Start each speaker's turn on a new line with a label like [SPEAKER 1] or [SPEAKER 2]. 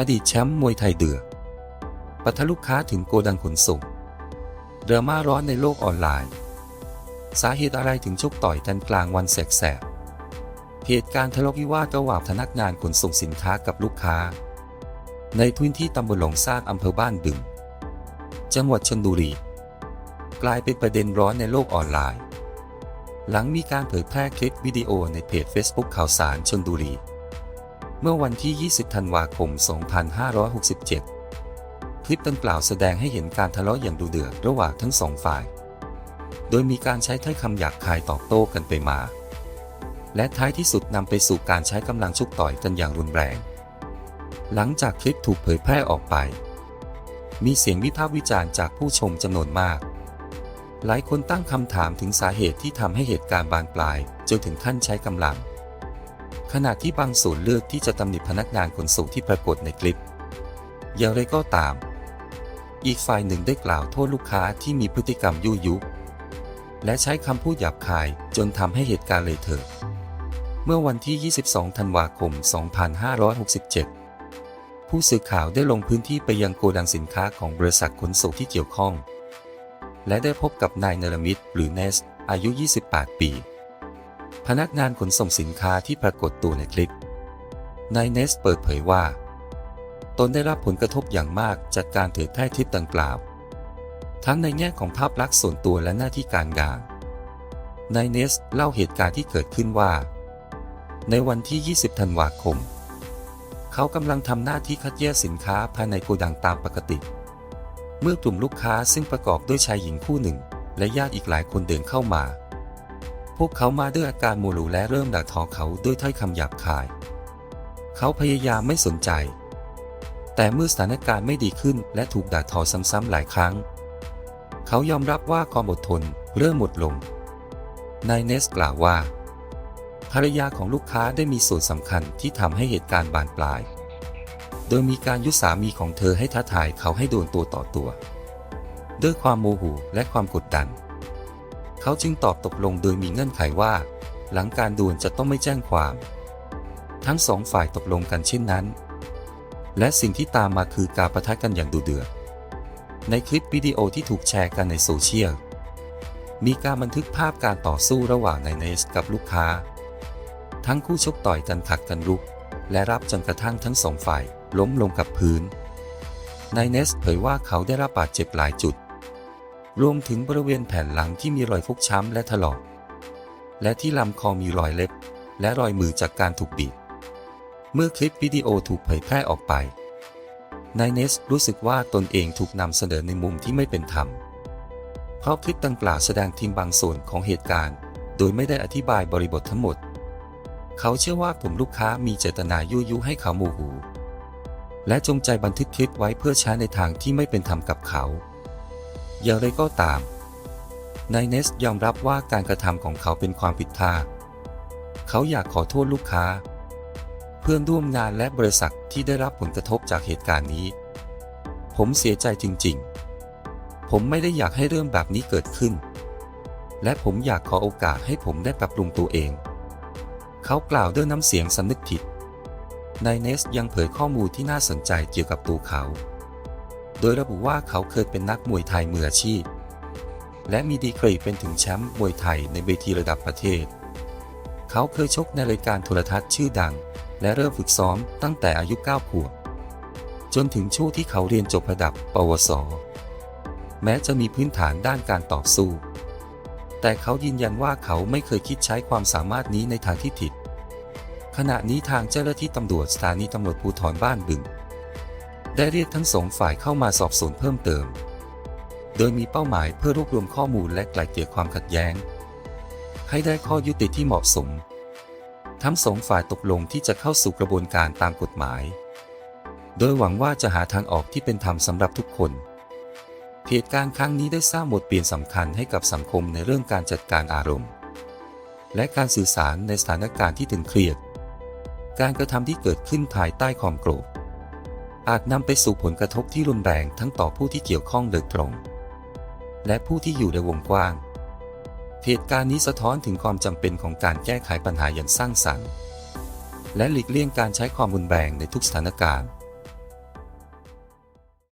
[SPEAKER 1] อดีตแชมป์มวยไทยเดือดปะทะลูกค้าถึงโกดังขนส่งดราม่าร้อนในโลกออนไลน์ สาเหตุอะไรถึงชกต่อยกันกลางวันแสกๆเหตุการณ์ทะเลาะวิวาทระหว่างพนักงานขนส่งสินค้ากับลูกค้า ในพื้นที่ตำบลหลงซากอำเภอบ้านบึง จังหวัดชลบุรี กลายเป็นประเด็นร้อนในโลกออนไลน์ หลังมีการเผยแพร่คลิปวิดีโอในเพจ Facebook ข่าวสารชลบุรี เมื่อวันที่ 20 ธันวาคม 2567 คลิปดังกล่าวแสดงให้เห็นการทะเลาะอย่างดุเดือดระหว่างทั้งสองฝ่าย โดยมีการใช้ถ้อยคำหยาบคายตอบโต้กันไปมา และท้ายที่สุดนำไปสู่การใช้กำลังชุกต่อยกันอย่างรุนแรง หลังจากคลิปถูกเผยแพร่ออกไป มีเสียงวิพากษ์วิจารณ์จากผู้ชมจำนวนมาก หลายคนตั้งคำถามถึงสาเหตุที่ทำให้เหตุการณ์บานปลายจนถึงขั้นใช้กำลัง ขณะที่บางส่วนเลือกที่จะตำหนิพนักงานขนส่งที่ปรากฏในคลิป อย่างไรก็ตาม อีกฝ่ายหนึ่งได้กล่าวโทษลูกค้าที่มีพฤติกรรมยุยุ และใช้คำพูดหยาบคายจนทำให้เหตุการณ์เลยเถิด เมื่อวันที่ 22 ธันวาคม 2567 ผู้สื่อข่าวได้ลงพื้นที่ไปยังโกดังสินค้าของบริษัทขนส่งที่เกี่ยวข้อง และได้พบกับนายเนรมิตหรือเนส อายุ 28 ปี พนักงานขนส่งสินค้าที่ปรากฏตัวในคลิป นายเนสเปิดเผยว่า ตนได้รับผลกระทบอย่างมากจากการเผยแพร่คลิปดังกล่าว ทั้งในแง่ของภาพลักษณ์ส่วนตัวและหน้าที่การงาน นายเนสเล่าเหตุการณ์ที่เกิดขึ้นว่า ในวันที่ 20 ธันวาคม เขากำลังทำหน้าที่คัดแยกสินค้าภายในโกดังตามปกติ เมื่อกลุ่มลูกค้าซึ่งประกอบด้วยชายหญิงคู่หนึ่ง และญาติอีกหลายคนเดินเข้ามา พวกเขามาด้วยอาการโมโหและเริ่มด่าทอเขาด้วยถ้อยคำหยาบคาย เขาพยายามไม่สนใจ แต่เมื่อสถานการณ์ไม่ดีขึ้นและถูกด่าทอซ้ำๆหลายครั้ง เขายอมรับว่าความอดทนเริ่มหมดลง นายเนสกล่าวว่า ภรรยาของลูกค้าได้มีส่วนสำคัญที่ทำให้เหตุการณ์บานปลาย โดยมีการยุสามีของเธอให้ท้าทายเขาให้โดนตัวต่อตัว ด้วยความโมโหและความกดดัน เขาจึงตอบตกลงโดยมีเงื่อนไขว่า หลังการดวลจะต้องไม่แจ้งความ ทั้งสองฝ่ายตกลงกันเช่นนั้น และสิ่งที่ตามมาคือการประทะกันอย่างดุเดือด ในคลิปวิดีโอที่ถูกแชร์กันในโซเชียล มีการบันทึกภาพการต่อสู้ระหว่างนายเนสกับลูกค้า ทั้งคู่ชกต่อยกันผลักกันลุก และรับจนกระทั่งทั้งสองฝ่ายล้มลงกับพื้นนายเนสเผยว่าเขาได้รับบาดเจ็บหลายจุด รวมถึงบริเวณแผ่นหลังที่มีรอยฟกช้ำและถลอก และที่ลำคอมีรอยเล็บ และรอยมือจากการถูกบีบ เมื่อคลิปวิดีโอถูกเผยแพร่ออกไป นายเนสรู้สึกว่าตนเองถูกนำเสนอในมุมที่ไม่เป็นธรรม เพราะคลิปดังกล่าวแสดงทีมบางส่วนของเหตุการณ์ โดยไม่ได้อธิบายบริบททั้งหมด เขาเชื่อว่ากลุ่มลูกค้ามีเจตนายุยุให้เขาโมโหและจงใจบันทึกคลิปไว้เพื่อใช้ในทางที่ไม่เป็นธรรมกับเขา อย่างไรก็ตามนายเนสยอมรับว่าการกระทำของเขาเป็นความผิดพลาด เขาอยากขอโทษลูกค้า เพื่อนร่วมงานและบริษัทที่ได้รับผลกระทบจากเหตุการณ์นี้ ผมเสียใจจริงๆ ผมไม่ได้อยากให้เรื่องแบบนี้เกิดขึ้น และผมอยากขอโอกาสให้ผมได้ปรับปรุงตัวเอง เขากล่าวด้วยน้ำเสียงสำนึกผิดนายเนสยังเผยข้อมูลที่น่าสนใจเกี่ยวกับตัวเขา โดยระบุว่าเขาเคยเป็นนักมวยไทยมืออาชีพ และมีดีกรีเป็นถึงแชมป์มวยไทยในเวทีระดับประเทศ เขาเคยชกในรายการโทรทัศน์ชื่อดัง และเริ่มฝึกซ้อมตั้งแต่อายุ 9 ขวบ จนถึงช่วงที่เขาเรียนจบระดับ ปวส แม้จะมีพื้นฐานด้านการต่อสู้ แต่เขายืนยันว่าเขาไม่เคยคิดใช้ความสามารถนี้ในทางที่ผิดขณะนี้ทางเจ้าหน้าที่ตำรวจสถานีตำรวจภูธรบ้านบึง ได้เรียกทั้งสองฝ่ายเข้ามาสอบสวนเพิ่มเติม โดยมีเป้าหมายเพื่อรวบรวมข้อมูลและไกล่เกลี่ยความขัดแย้ง ให้ได้ข้อยุติที่เหมาะสม ทั้งสองฝ่ายตกลงที่จะเข้าสู่กระบวนการตามกฎหมาย โดยหวังว่าจะหาทางออกที่เป็นธรรมสำหรับทุกคนเหตุการณ์ครั้งนี้ได้สร้างบทเปลี่ยนสำคัญให้กับสังคมในเรื่องการจัดการอารมณ์ และการสื่อสารในสถานการณ์ที่ตึงเครียด การกระทำที่เกิดขึ้นภายใต้ความโกรธ อาจนำไปสู่ผลกระทบที่รุนแรงทั้งต่อผู้ที่เกี่ยวข้องโดยตรง และผู้ที่อยู่ในวงกว้าง เหตุการณ์นี้สะท้อนถึงความจำเป็นของการแก้ไขปัญหาอย่างสร้างสรรค์ และหลีกเลี่ยงการใช้ความรุนแรงในทุกสถานการณ์